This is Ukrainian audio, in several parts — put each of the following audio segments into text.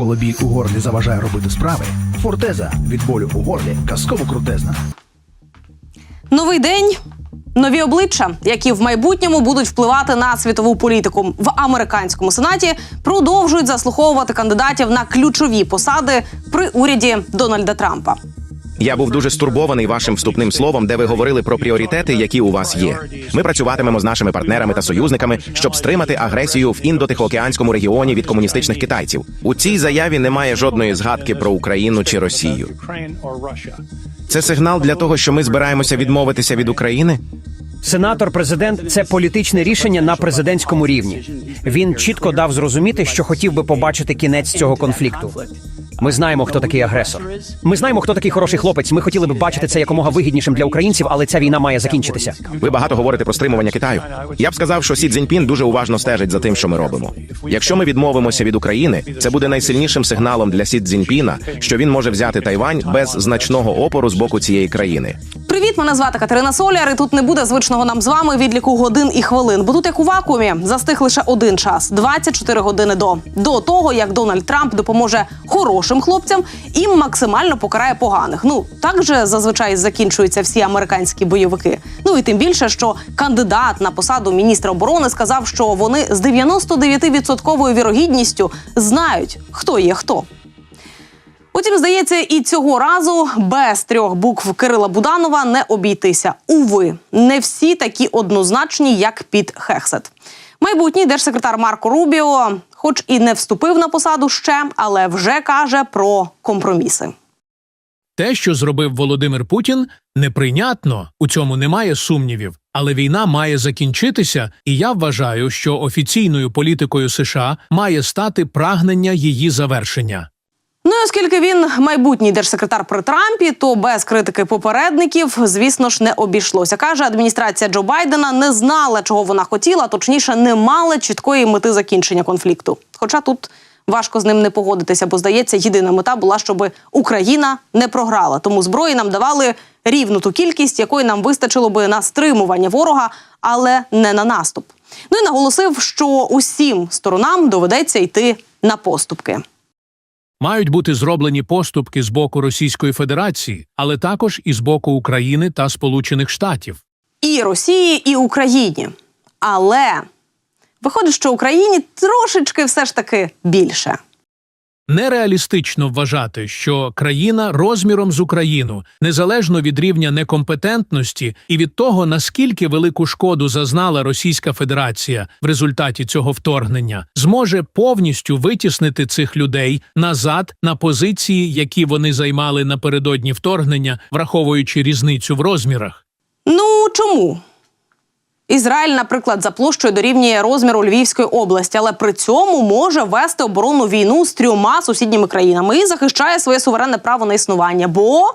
Коли біль у горлі заважає робити справи, фортеза від болю у горлі казково крутезна. Новий день. Нові обличчя, які в майбутньому будуть впливати на світову політику в американському сенаті, продовжують заслуховувати кандидатів на ключові посади при уряді Дональда Трампа. Я був дуже стурбований вашим вступним словом, де ви говорили про пріоритети, які у вас є. Ми працюватимемо з нашими партнерами та союзниками, щоб стримати агресію в індотихоокеанському регіоні від комуністичних китайців. У цій заяві немає жодної згадки про Україну чи Росію. Це сигнал для того, що ми збираємося відмовитися від України. Сенатор-президент це політичне рішення на президентському рівні. Він чітко дав зрозуміти, що хотів би побачити кінець цього конфлікту. Ми знаємо, хто такий агресор. Ми знаємо, хто такий хороший хлопець. Ми хотіли б бачити це якомога вигіднішим для українців, але ця війна має закінчитися. Ви багато говорите про стримування Китаю. Я б сказав, що Сі Цзіньпін дуже уважно стежить за тим, що ми робимо. Якщо ми відмовимося від України, це буде найсильнішим сигналом для Сі Цзіньпіна, що він може взяти Тайвань без значного опору з боку цієї країни. Привіт, мене звати Катерина Соляр. І тут не буде звичного нам з вами відліку годин і хвилин. Бо тут як у вакуумі застиг лише один час 24 години до до того, як Дональд Трамп допоможе хорошим хлопцям і максимально покарає поганих. Ну так же зазвичай закінчуються всі американські бойовики. Ну і тим більше, що кандидат на посаду міністра оборони сказав, що вони з 99% вірогідністю знають, хто є хто. Утім, здається, і цього разу без трьох букв Кирила Буданова не обійтися. Уви, не всі такі однозначні, як під Хексет. Майбутній держсекретар Марко Рубіо, хоч і не вступив на посаду ще, але вже каже про компроміси. Те, що зробив Володимир Путін, неприйнятно, у цьому немає сумнівів. Але війна має закінчитися, і я вважаю, що офіційною політикою США має стати прагнення її завершення. Ну і оскільки він майбутній держсекретар при Трампі, то без критики попередників, звісно ж, не обійшлося. Каже, адміністрація Джо Байдена не знала, чого вона хотіла, точніше, не мала чіткої мети закінчення конфлікту. Хоча тут важко з ним не погодитися, бо здається, єдина мета була, щоб Україна не програла. Тому зброї нам давали рівну ту кількість, якої нам вистачило би на стримування ворога, але не на наступ. Ну і наголосив, що усім сторонам доведеться йти на поступки. Мають бути зроблені поступки з боку Російської Федерації, але також і з боку України та Сполучених Штатів. і Росії, і Україні. Але виходить, що Україні трошечки все ж таки більше. Нереалістично вважати, що країна розміром з Україну, незалежно від рівня некомпетентності і від того, наскільки велику шкоду зазнала Російська Федерація в результаті цього вторгнення, зможе повністю витіснити цих людей назад на позиції, які вони займали напередодні вторгнення, враховуючи різницю в розмірах. Ну чому? Ізраїль, наприклад, за площею дорівнює розміру Львівської області, але при цьому може вести оборонну війну з трьома сусідніми країнами і захищає своє суверенне право на існування, бо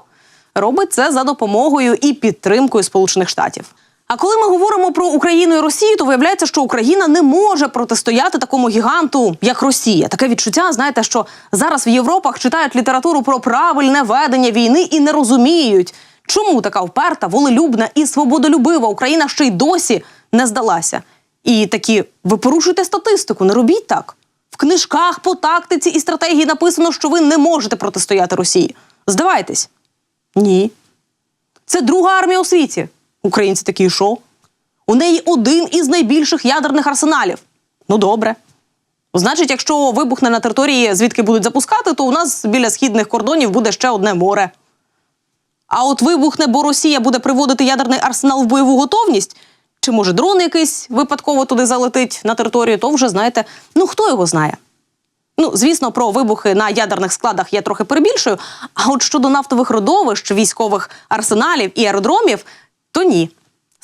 робить це за допомогою і підтримкою Сполучених Штатів. А коли ми говоримо про Україну і Росію, то виявляється, що Україна не може протистояти такому гіганту, як Росія. Таке відчуття, знаєте, що зараз в Європах читають літературу про правильне ведення війни і не розуміють, чому така вперта, волелюбна і свободолюбива Україна ще й досі не здалася. І такі, ви порушуєте статистику, не робіть так. В книжках по тактиці і стратегії написано, що ви не можете протистояти Росії. Здавайтесь. Ні. Це друга армія у світі. Українці такі, що? У неї один із найбільших ядерних арсеналів. Ну, добре. Значить, якщо вибухне на території, звідки будуть запускати, то у нас біля східних кордонів буде ще одне море. А от вибухне, бо Росія буде приводити ядерний арсенал в бойову готовність, чи може дрон якийсь випадково туди залетить на територію, то вже знаєте, ну хто його знає. Ну, звісно, про вибухи на ядерних складах я трохи перебільшую. А от щодо нафтових родовищ, військових арсеналів і аеродромів, то ні.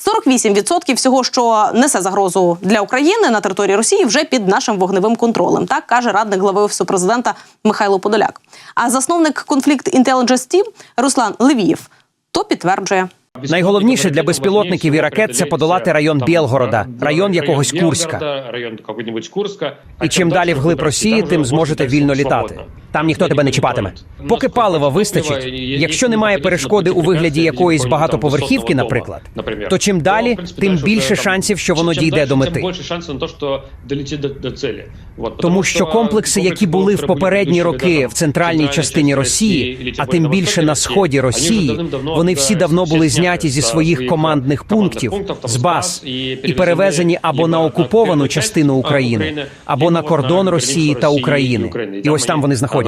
48% всього, що несе загрозу для України на території Росії, вже під нашим вогневим контролем. Так каже радник глави офісу президента Михайло Подоляк. А засновник конфлікт Intelligence Team Руслан Левієв то підтверджує. Найголовніше для безпілотників і ракет це подолати район Білгорода, район якогось Курська. І чим далі вглиб Росії, тим зможете вільно літати. Там ніхто тебе не чіпатиме. Поки палива вистачить, якщо немає перешкоди у вигляді якоїсь багатоповерхівки, наприклад, то чим далі, тим більше шансів, що воно дійде до мети. Тому що комплекси, які були в попередні роки в центральній частині Росії, а тим більше на сході Росії, вони всі давно були зняті зі своїх командних пунктів з баз і перевезені або на окуповану частину України, або на кордон Росії та України. І ось там вони знаходяться.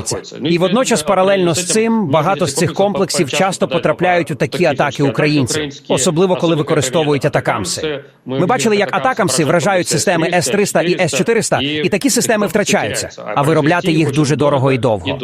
І водночас, паралельно з цим, багато з цих комплексів часто потрапляють у такі атаки українців, особливо коли використовують атакамси. Ми бачили, як атакамси вражають системи С-300 і С-400, і такі системи втрачаються, а виробляти їх дуже дорого і довго.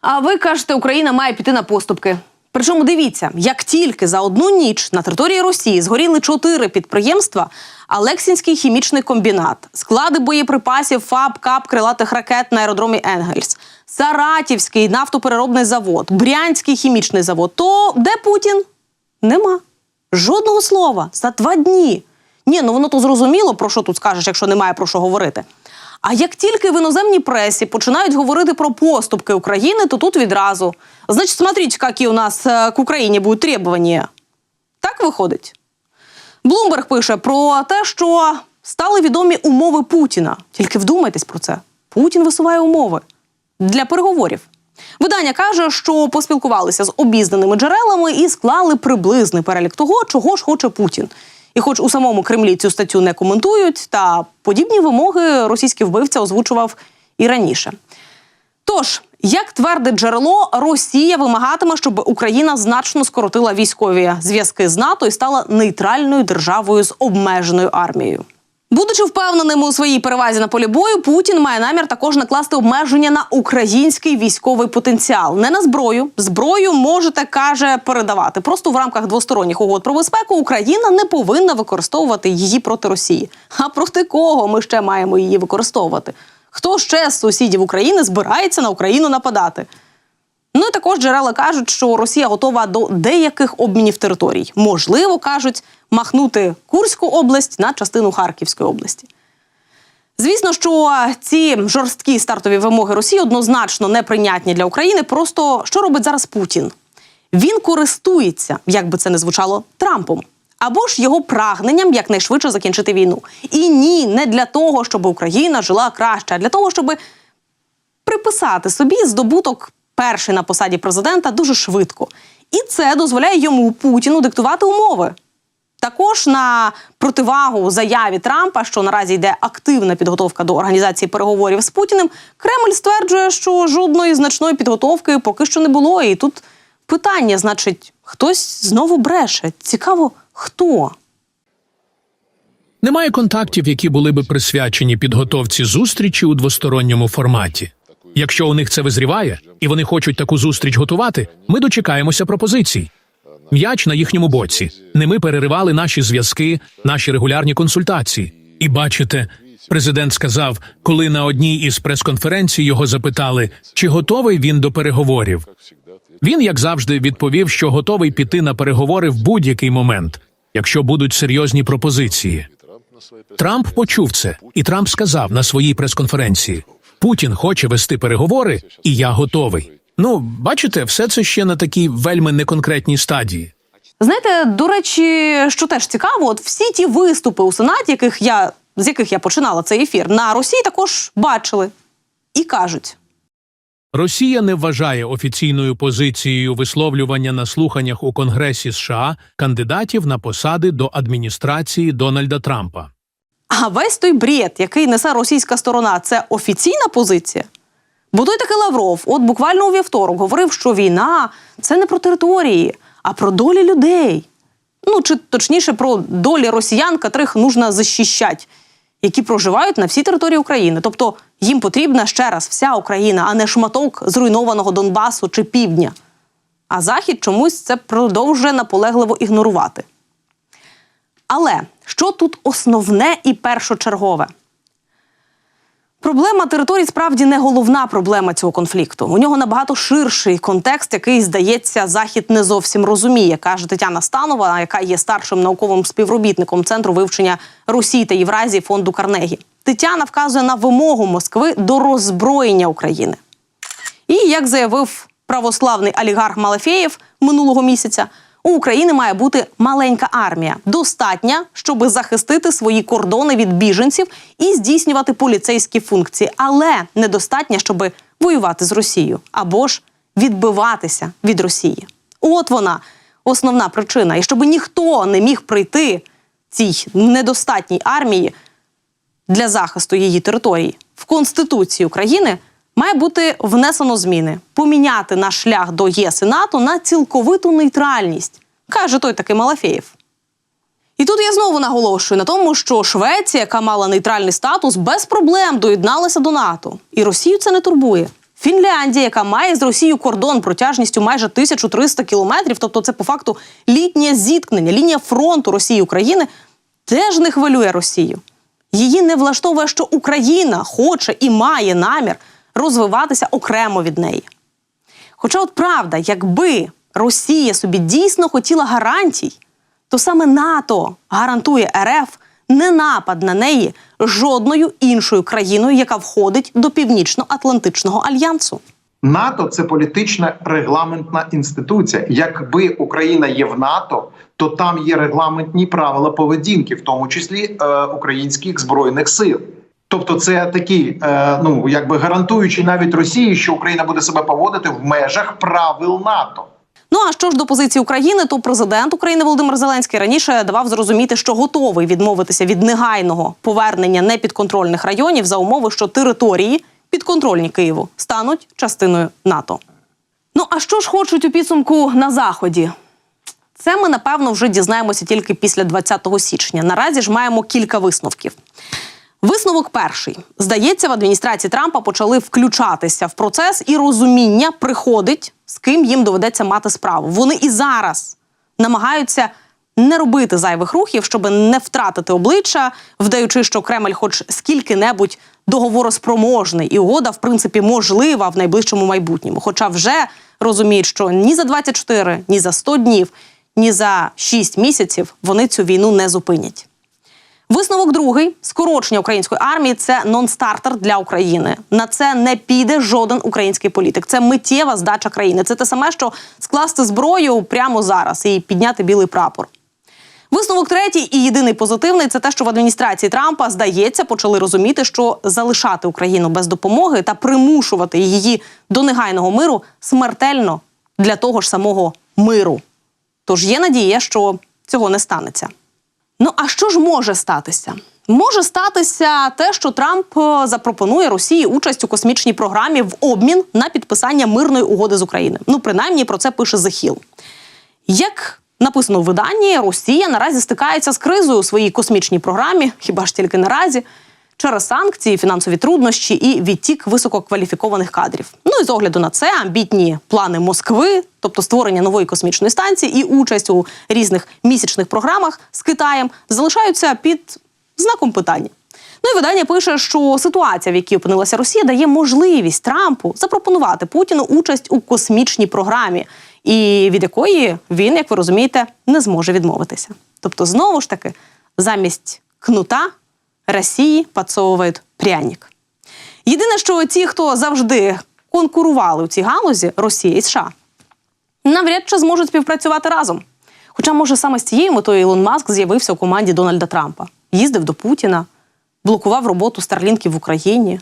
А ви кажете, Україна має піти на поступки. Причому дивіться, як тільки за одну ніч на території Росії згоріли чотири підприємства: Алексінський хімічний комбінат, склади боєприпасів ФАБ, КАП, крилатих ракет на аеродромі Енгельс, Саратівський нафтопереробний завод, Брянський хімічний завод. То де Путін? Нема. Жодного слова за два дні. Ні, ну воно то зрозуміло, про що тут скажеш, якщо немає про що говорити. А як тільки в іноземній пресі починають говорити про поступки України, то тут відразу. Значить, смотрите, які у нас е, к Україні будуть требування. Так виходить. Блумберг пише про те, що стали відомі умови Путіна. Тільки вдумайтесь про це. Путін висуває умови для переговорів. Видання каже, що поспілкувалися з обізнаними джерелами і склали приблизний перелік того, чого ж хоче Путін. І, хоч у самому Кремлі цю статтю не коментують, та подібні вимоги російський вбивця озвучував і раніше. Тож, як твердить джерело, Росія вимагатиме, щоб Україна значно скоротила військові зв'язки з НАТО і стала нейтральною державою з обмеженою армією. Будучи впевненим у своїй перевазі на полі бою, Путін має намір також накласти обмеження на український військовий потенціал. Не на зброю. Зброю можете каже передавати. Просто в рамках двосторонніх угод про безпеку Україна не повинна використовувати її проти Росії. А проти кого ми ще маємо її використовувати? Хто ще з сусідів України збирається на Україну нападати? Ну і також джерела кажуть, що Росія готова до деяких обмінів територій. Можливо, кажуть, махнути Курську область на частину Харківської області. Звісно, що ці жорсткі стартові вимоги Росії однозначно неприйнятні для України. Просто що робить зараз Путін? Він користується, як би це не звучало, Трампом. Або ж його прагненням якнайшвидше закінчити війну. І ні, не для того, щоб Україна жила краще, а для того, щоб приписати собі здобуток перший на посаді президента дуже швидко. І це дозволяє йому Путіну диктувати умови. Також на противагу заяві Трампа, що наразі йде активна підготовка до організації переговорів з Путіним, Кремль стверджує, що жодної значної підготовки поки що не було. І тут питання, значить, хтось знову бреше. Цікаво, хто? Немає контактів, які були би присвячені підготовці зустрічі у двосторонньому форматі. Якщо у них це визріває і вони хочуть таку зустріч готувати, ми дочекаємося пропозицій. М'яч на їхньому боці. Не ми переривали наші зв'язки, наші регулярні консультації. І бачите, президент сказав, коли на одній із прес-конференцій його запитали, чи готовий він до переговорів. Він, як завжди, відповів, що готовий піти на переговори в будь-який момент, якщо будуть серйозні пропозиції. Трамп почув це, і Трамп сказав на своїй прес-конференції: Путін хоче вести переговори, і я готовий. Ну, бачите, все це ще на такій вельми неконкретній стадії. Знаєте, до речі, що теж цікаво, от всі ті виступи у Сенаті, яких я, з яких я починала цей ефір, на Росії також бачили і кажуть. Росія не вважає офіційною позицією висловлювання на слуханнях у Конгресі США кандидатів на посади до адміністрації Дональда Трампа. А весь той бред, який несе російська сторона, це офіційна позиція. Бо той таки Лавров, от буквально у вівторок, говорив, що війна це не про території, а про долі людей. Ну чи точніше про долі росіян, котрих нужно захищати, які проживають на всій території України. Тобто їм потрібна ще раз вся Україна, а не шматок зруйнованого Донбасу чи півдня. А Захід чомусь це продовжує наполегливо ігнорувати. Але що тут основне і першочергове? Проблема територій справді не головна проблема цього конфлікту. У нього набагато ширший контекст, який, здається, Захід не зовсім розуміє, каже Тетяна Станова, яка є старшим науковим співробітником Центру вивчення Росії та Євразії фонду Карнегі. Тетяна вказує на вимогу Москви до роззброєння України. І як заявив православний олігарх Малафєєв минулого місяця, у України має бути маленька армія, достатня, щоб захистити свої кордони від біженців і здійснювати поліцейські функції, але недостатня, щоб воювати з Росією або ж відбиватися від Росії. От вона основна причина. І щоб ніхто не міг прийти цій недостатній армії для захисту її території в Конституції України має бути внесено зміни, поміняти наш шлях до ЄС і НАТО на цілковиту нейтральність, каже той такий Малафєєв. І тут я знову наголошую на тому, що Швеція, яка мала нейтральний статус, без проблем доєдналася до НАТО. І Росію це не турбує. Фінляндія, яка має з Росією кордон протяжністю майже 1300 кілометрів, тобто це по факту літнє зіткнення, лінія фронту Росії України, теж не хвилює Росію. Її не влаштовує, що Україна хоче і має намір розвиватися окремо від неї. Хоча, от правда, якби Росія собі дійсно хотіла гарантій, то саме НАТО гарантує РФ не напад на неї жодною іншою країною, яка входить до Північно-Атлантичного альянсу. НАТО це політична регламентна інституція. Якби Україна є в НАТО, то там є регламентні правила поведінки, в тому числі е, українських збройних сил. Тобто, це такі, е, ну якби гарантуючи навіть Росії, що Україна буде себе поводити в межах правил НАТО. Ну а що ж до позиції України, то президент України Володимир Зеленський раніше давав зрозуміти, що готовий відмовитися від негайного повернення непідконтрольних районів за умови, що території підконтрольні Києву стануть частиною НАТО. Ну а що ж хочуть у підсумку на заході? Це ми напевно вже дізнаємося тільки після 20 січня. Наразі ж маємо кілька висновків. Висновок перший здається, в адміністрації Трампа почали включатися в процес, і розуміння приходить, з ким їм доведеться мати справу. Вони і зараз намагаються не робити зайвих рухів, щоб не втратити обличчя, вдаючи, що Кремль, хоч скільки-небудь договороспроможний, і угода, в принципі, можлива в найближчому майбутньому. Хоча вже розуміють, що ні за 24, ні за 100 днів, ні за 6 місяців вони цю війну не зупинять. Висновок другий скорочення української армії це нон-стартер для України. На це не піде жоден український політик. Це миттєва здача країни. Це те саме, що скласти зброю прямо зараз і підняти білий прапор. Висновок третій і єдиний позитивний це те, що в адміністрації Трампа здається почали розуміти, що залишати Україну без допомоги та примушувати її до негайного миру смертельно для того ж самого миру. Тож є надія, що цього не станеться. Ну а що ж може статися? Може статися те, що Трамп е, запропонує Росії участь у космічній програмі в обмін на підписання мирної угоди з України. Ну, принаймні про це пише захіл. Як написано в виданні, Росія наразі стикається з кризою у своїй космічній програмі, хіба ж тільки наразі, через санкції, фінансові труднощі і відтік висококваліфікованих кадрів. Ну і з огляду на це амбітні плани Москви, тобто створення нової космічної станції і участь у різних місячних програмах з Китаєм, залишаються під знаком питання. Ну і видання пише, що ситуація, в якій опинилася Росія, дає можливість Трампу запропонувати Путіну участь у космічній програмі, і від якої він, як ви розумієте, не зможе відмовитися. Тобто, знову ж таки, замість кнута Росії підсовують пряник. Єдине, що ті, хто завжди конкурували у цій галузі, Росія і США, навряд чи зможуть співпрацювати разом. Хоча, може, саме з цією метою Ілон Маск з'явився у команді Дональда Трампа, їздив до Путіна, блокував роботу Старлінків в Україні.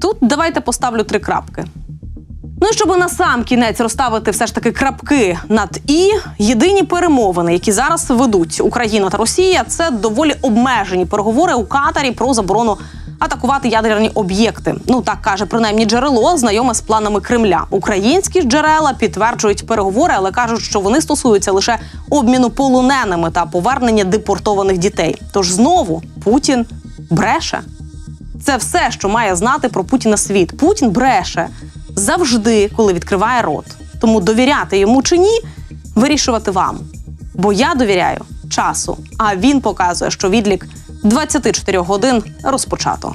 Тут давайте поставлю три крапки. Ну і щоб на сам кінець розставити все ж таки крапки над і єдині перемовини, які зараз ведуть Україна та Росія, це доволі обмежені переговори у Катарі про заборону атакувати ядерні об'єкти. Ну так каже принаймні джерело, знайоме з планами Кремля. Українські ж джерела підтверджують переговори, але кажуть, що вони стосуються лише обміну полоненими та повернення депортованих дітей. Тож знову Путін бреше. Це все, що має знати про Путіна світ. Путін бреше завжди, коли відкриває рот. Тому довіряти йому чи ні, вирішувати вам. Бо я довіряю часу, а він показує, що відлік 24 годин розпочато.